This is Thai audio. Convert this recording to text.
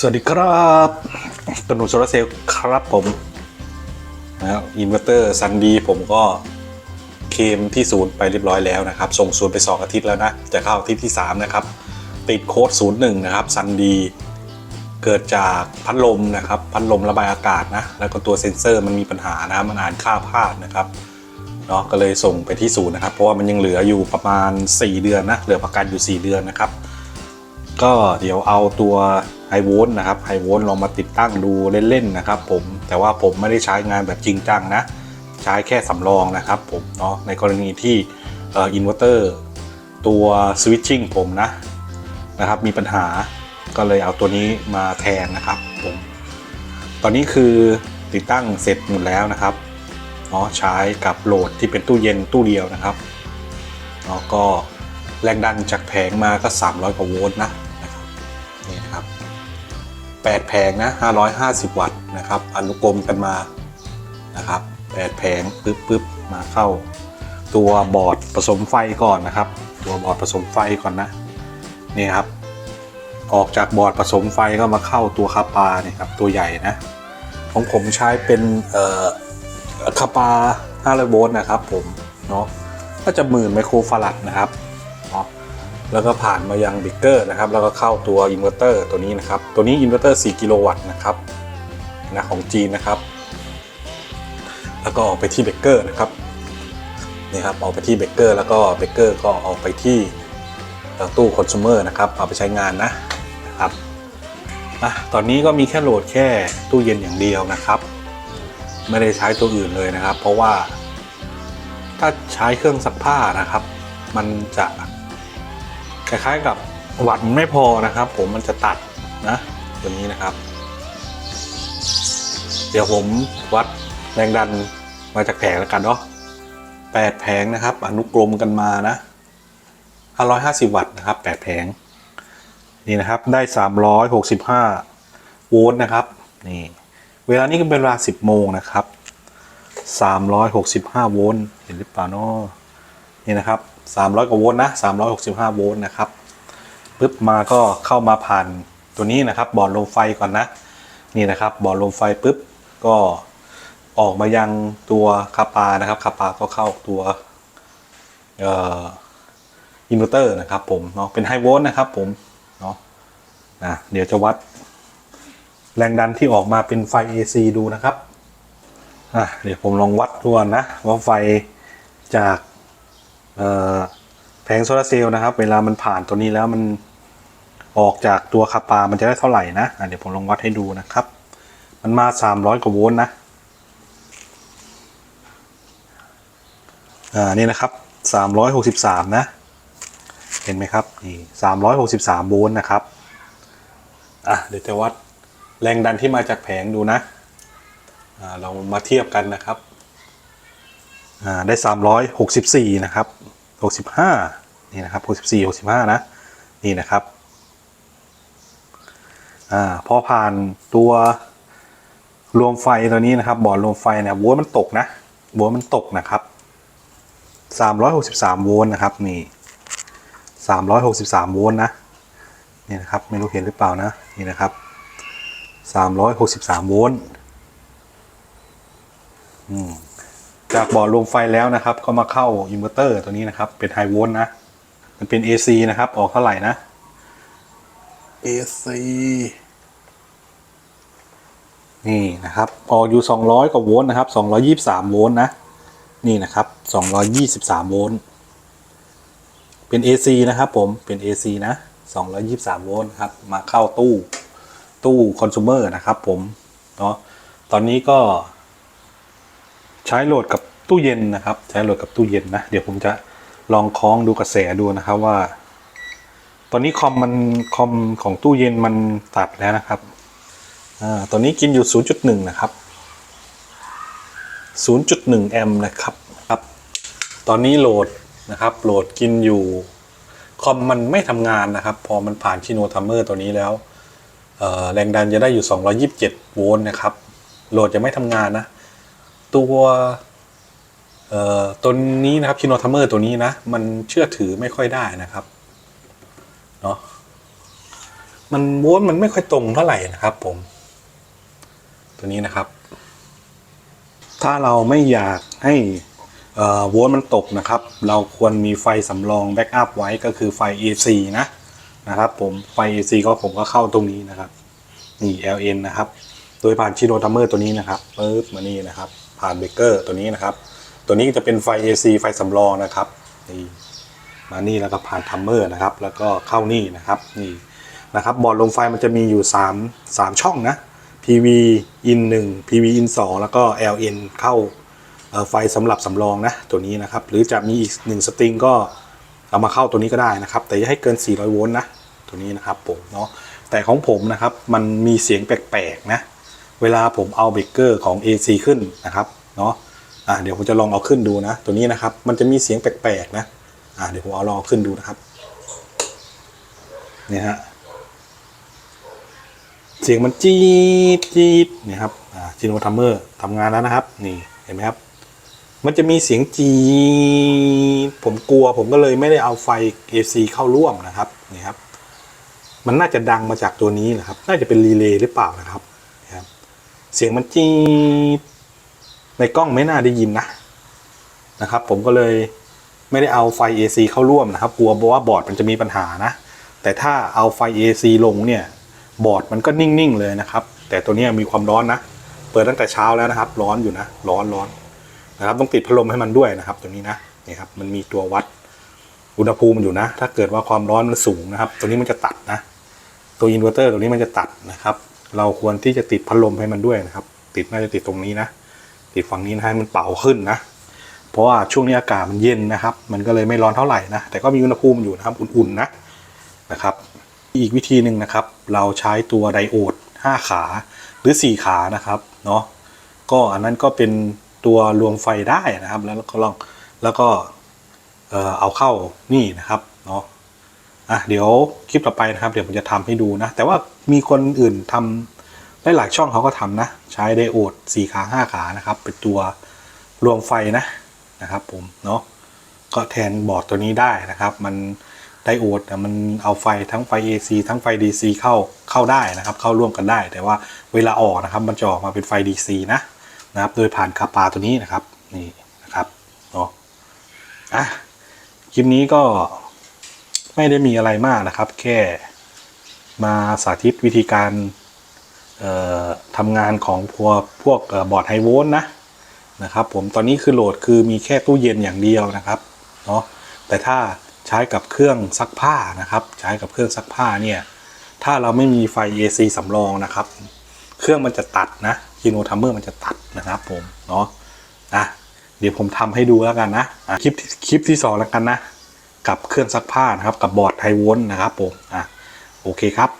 สวัสดีครับกนุโซลาร์เซลล์ครับผมนะครับอินเวอร์เตอร์ซันดีผมก็เคมที่ศูนย์ไปเรียบร้อยแล้วนะครับ ส่งศูนย์ไป 2 อาทิตย์แล้วนะ จะเข้าอาทิตย์ที่ 3 นะครับ ติดโค้ด01นะครับซันดีเกิดจากพัดลมนะครับ พัดลมระบายอากาศนะ แล้วก็ตัวเซ็นเซอร์มันมีปัญหานะมันอ่านค่าพลาดนะครับเนาะก็เลยส่งไปที่ศูนย์นะครับ เพราะว่ามันยังเหลืออยู่ประมาณ 4 เดือนนะเหลือประกันอยู่ 4 เดือนนะครับ ก็เดี๋ยวเอาตัว ไฮโวลต์นะครับไฮโวลต์ลองมาติดตั้งดูเล่นๆนะครับ ผมแต่ว่าผมไม่ได้ใช้งานแบบจริงจังนะ ใช้แค่สำรองนะครับ ผมเนาะในกรณีที่อินเวอร์เตอร์ตัวสวิตชิ่งผมนะนะครับ มีปัญหาก็เลยเอาตัวนี้มาแทนนะครับ ผม ตอนนี้คือติดตั้งเสร็จหมดแล้วนะครับเนาะใช้กับโหลดที่เป็นตู้เย็นตู้เดียวนะครับเนาะก็แรงดันจากแผงมาก็ 300 กว่าโวลต์นะ 8 แผงนะ 550 วัตต์นะครับอนุกรมกันมานะครับ8แผงปึ๊บปึ๊บมาเข้า ตัวบอร์ดผสมไฟก่อนนะครับ ตัวบอร์ดผสมไฟก่อนนะนี่ครับ ออกจากบอร์ดผสมไฟก็มาเข้าตัวคาปาเนี่ยครับตัวใหญ่นะของผมใช้เป็นคาปา500โวลต์นะครับผมเนาะก็จะหมื่นไมโครฟารัดนะครับเนาะ แล้วก็ผ่านมายังเบรกเกอร์นะครับ แล้วก็เข้าตัวอินเวอร์เตอร์ตัวนี้นะครับ ตัวนี้อินเวอร์เตอร์ 4 กิโลวัตต์นะครับนะของจีนนะครับ แล้วก็ออกไปที่เบรเกอร์นะครับนี่ครับออกไปที่เบรเกอร์แล้วก็เบรเกอร์ก็ออกไปที่ตู้คอน sumer นะครับ เอาไปใช้งานนะนะครับอะตอนนี้ก็มีแค่โหลดแค่ตู้เย็นอย่างเดียวนะครับ ไม่ได้ใช้ตัวอื่นเลยนะครับ เพราะว่าถ้าใช้เครื่องซักผ้านะครับ มันจะ คล้ายๆกับวัดไม่พอนะครับ ผมมันจะตัดนะตัวนี้นะครับ เดี๋ยวผมวัดแรงดันมาจากแผงแล้วกันเนาะแปดแผงนะครับ อนุกรมกันมานะ550วัตต์นะครับแปดแผงนี่นะครับได้365โวลต์นะครับนี่เวลานี้ก็เป็นเวลา10โมงนะครับ365โวลต์เห็นหรือเปล่าเนาะนี่นะครับ 300กว่าโวลต์นะ365โวลต์นะครับปึ๊บมาก็เข้ามาผ่านตัวนี้นะครับบอร์ดลมไฟก่อนนะนี่นะครับบอร์ดลมไฟปึ๊บก็ออกมายังตัวคาปานะครับคาปาก็เข้าตัวเอ่อินเวอร์เตอร์นะครับผมเนาะเป็นไฮโวลต์นะครับผมเนาะนะเดี๋ยวจะวัดแรงดันที่ออกมาเป็นไฟ AC ดูนะครับอะเดี๋ยวผมลองวัดดูนนะว่าไฟจาก แผงโซลาร์เซลล์นะครับ เวลามันผ่านตัวนี้แล้วมันออกจากตัวคาปา มันจะได้เท่าไหร่นะอะเดี๋ยวผมลองวัดให้ดูนะครับ มันมา 300 กว่าโวลต์นะอ่านี่นะครับ 363 นะ เห็นไหมครับ นี่363 โวลต์นะครับ อะ เดี๋ยวจะวัดแรงดันที่มาจากแผงดูนะ อ่า เรามาเทียบกันนะครับ ได้ 364 นะครับ 65 นี่นะครับ 64 65 นะ นี่นะครับอพอผ่านตัวรวมไฟตัวนี้นะครับ บอร์ดรวมไฟเนี่ยโวลต์มันตกนะโวลต์มันตกนะครับ 363 โวลต์นะครับ นี่ 363 โวลต์นะ นี่นะครับ ไม่รู้เห็นหรือเปล่านะ นี่นะครับ 363 โวลต์ อืม จากบอร์ดรวมไฟแล้วนะครับ ก็มาเข้าอินเวอร์เตอร์ตัวนี้นะครับ เป็นไฮโวลต์นะ มันเป็น AC นะครับ ออกเท่าไหร่นะ AC นี่นะครับ ออกอยู่ 200 กว่าโวลต์นะครับ 223 โวลต์นะ นี่นะครับ 223 โวลต์ เป็น AC นะครับผม เป็น AC นะ 223 โวลต์ครับ มาเข้าตู้ ตู้คอน sumer นะครับผม เนาะ ตอนนี้ก็ ใช้โหลดกับตู้เย็นนะครับ ใช้โหลดกับตู้เย็นนะ เดี๋ยวผมจะลองคล้องดูกระแสดูนะครับว่า ตอนนี้คอมมันคอมของตู้เย็นมันตัดแล้วนะครับอ่าตอนนี้กินอยู่ 0.1 นะครับ 0.1 แอมป์นะครับครับ ตอนนี้โหลดนะครับ โหลดกินอยู่คอมมันไม่ทำงานนะครับ พอมันผ่านชิโนทัมเมอร์ตัวนี้แล้วแรงดันจะได้อยู่ 227 โวลต์นะครับ โหลดจะไม่ทำงานนะ ตัวเอ่อตัวนี้นะครับชิโนทัมเมอร์ตัวนี้นะ มันเชื่อถือไม่ค่อยได้นะครับเนาะมันโวลต์มันไม่ค่อยตรงเท่าไหร่นะครับ ผม ตัวนี้นะครับ ถ้าเราไม่อยากให้เอ่อโวลต์มันตกนะครับ เราควรมีไฟสำรองแบ็กอัพไว้ก็คือไฟ AC นะนะครับ ผมไฟ AC ก็ผมก็เข้าตรงนี้นะครับ นี่ LN นะครับ โดยผ่านชิโนทัมเมอร์ตัวนี้นะครับปึ๊บมานี่นะครับ ผ่านเบเกอร์ตัวนี้นะครับ ตัวนี้จะเป็นไฟ AC ไฟสำรองนะครับนี่มานี่แล้วก็ผ่านทัมเมอร์นะครับ แล้วก็เข้านี่นะครับนี่นะครับบอร์ดลงไฟมันจะมีอยู่ 3 3 ช่องนะ PV in 1 PV in 2 แล้วก็ LN เข้าไฟสำหรับสำรองนะตัวนี้นะครับ หรือจะมีอีกหนึ่งสตริงก็เอามาเข้าตัวนี้ก็ได้นะครับ แต่อย่าให้เกิน 400 โวลต์นะตัวนี้นะครับผมเนาะแต่ของผมนะครับมันมีเสียงแปลกๆนะ เวลาผมเอาเบรกเกอร์ของ AC ขึ้นนะครับเนาะอ่าเดี๋ยวผมจะลองเอาขึ้นดูนะ ตัวนี้นะครับ มันจะมีเสียงแปลกๆนะอ่าเดี๋ยวผมเอาลองเอาขึ้นดูนะครับเนี่ยฮะเสียงมันจี๊ดจี๊ดนี่ยครับอ่าจิโนทัมเมอร์ทำงานแล้วนะครับ นี่เห็นไหมครับมันจะมีเสียงจี๊ดผมกลัวผมก็เลยไม่ได้เอาไฟ AC เข้าร่วมนะครับนี่ครับ มันน่าจะดังมาจากตัวนี้นะครับ น่าจะเป็นรีเลย์หรือเปล่านะครับ เสียงมันจี๊ดในกล้องไม่น่าได้ยินนะนะครับ ผมก็เลยไม่ได้เอาไฟ AC เข้าร่วมนะครับกลัวว่าบอร์ดมันจะมีปัญหานะ แต่ถ้าเอาไฟ AC ลงเนี่ยบอร์ดมันก็นิ่งๆเลยนะครับ แต่ตัวนี้มีความร้อนนะ เปิดตั้งแต่เช้าแล้วนะครับ ร้อนอยู่นะ ร้อนร้อนนะครับ ต้องติดพัดลมให้มันด้วยนะครับตัวนี้นะนี่ครับมันมีตัววัดอุณหภูมิอยู่นะ ถ้าเกิดว่าความร้อนมันสูงนะครับ ตัวนี้มันจะตัดนะ ตัวอินเวอร์เตอร์ตัวนี้มันจะตัดนะครับ เราควรที่จะติดพัดลมให้มันด้วยนะครับ ติดน่าจะติดตรงนี้นะ ติดฝั่งนี้นะให้มันเป่าขึ้นนะ เพราะว่าช่วงนี้อากาศมันเย็นนะครับ มันก็เลยไม่ร้อนเท่าไหร่นะ แต่ก็มีอุณหภูมิอยู่นะครับ อุ่นๆนะ นะครับ อีกวิธีหนึ่งนะครับ เราใช้ตัวไดโอด 5 ขาหรือ 4 ขานะครับ เนาะ ก็อันนั้นก็เป็นตัวรวมไฟได้นะครับ แล้วก็ลอง แล้วก็เออเอาเข้านี่นะครับ เนาะ อะเดี๋ยวคลิปต่อไปนะครับ เดี๋ยวผมจะทำให้ดูนะ แต่ว่ามีคนอื่นทำได้หลายช่องเขาก็ทำนะ ใช้ไดโอด4ขา5ขานะครับ เป็นตัวรวมไฟนะนะครับ ผมเนาะก็แทนบอร์ดตัวนี้ได้นะครับ มันไดโอดมันเอาไฟทั้งไฟ AC ทั้งไฟ DC เข้าเข้าได้นะครับ เข้าร่วมกันได้ แต่ว่าเวลาออกนะครับ มันจะออกมาเป็นไฟ DC นะนะครับ โดยผ่านคาปาตัวนี้นะครับนี่นะครับเนาะอะคลิปนี้ก็ ไม่ได้มีอะไรมากนะครับ แค่มาสาธิตวิธีการทำงานของพวกพวกบอร์ดไฮโวลต์นะนะครับ ผมตอนนี้คือโหลดคือมีแค่ตู้เย็นอย่างเดียวนะครับเนาะแต่ถ้าใช้กับเครื่องซักผ้านะครับ ใช้กับเครื่องซักผ้าเนี่ยถ้าเราไม่มีไฟ AC สำรองนะครับ เครื่องมันจะตัดนะคีโนทัมเมอร์มันจะตัดนะครับผมเนาะอะเดี๋ยวผมทำให้ดูแล้วกันนะะคลิปคลิปที่สองแล้วกันนะ กับเครื่องซักผ้านะครับกับบอร์ดไฮวอนนะครับผมอะโอเคครับ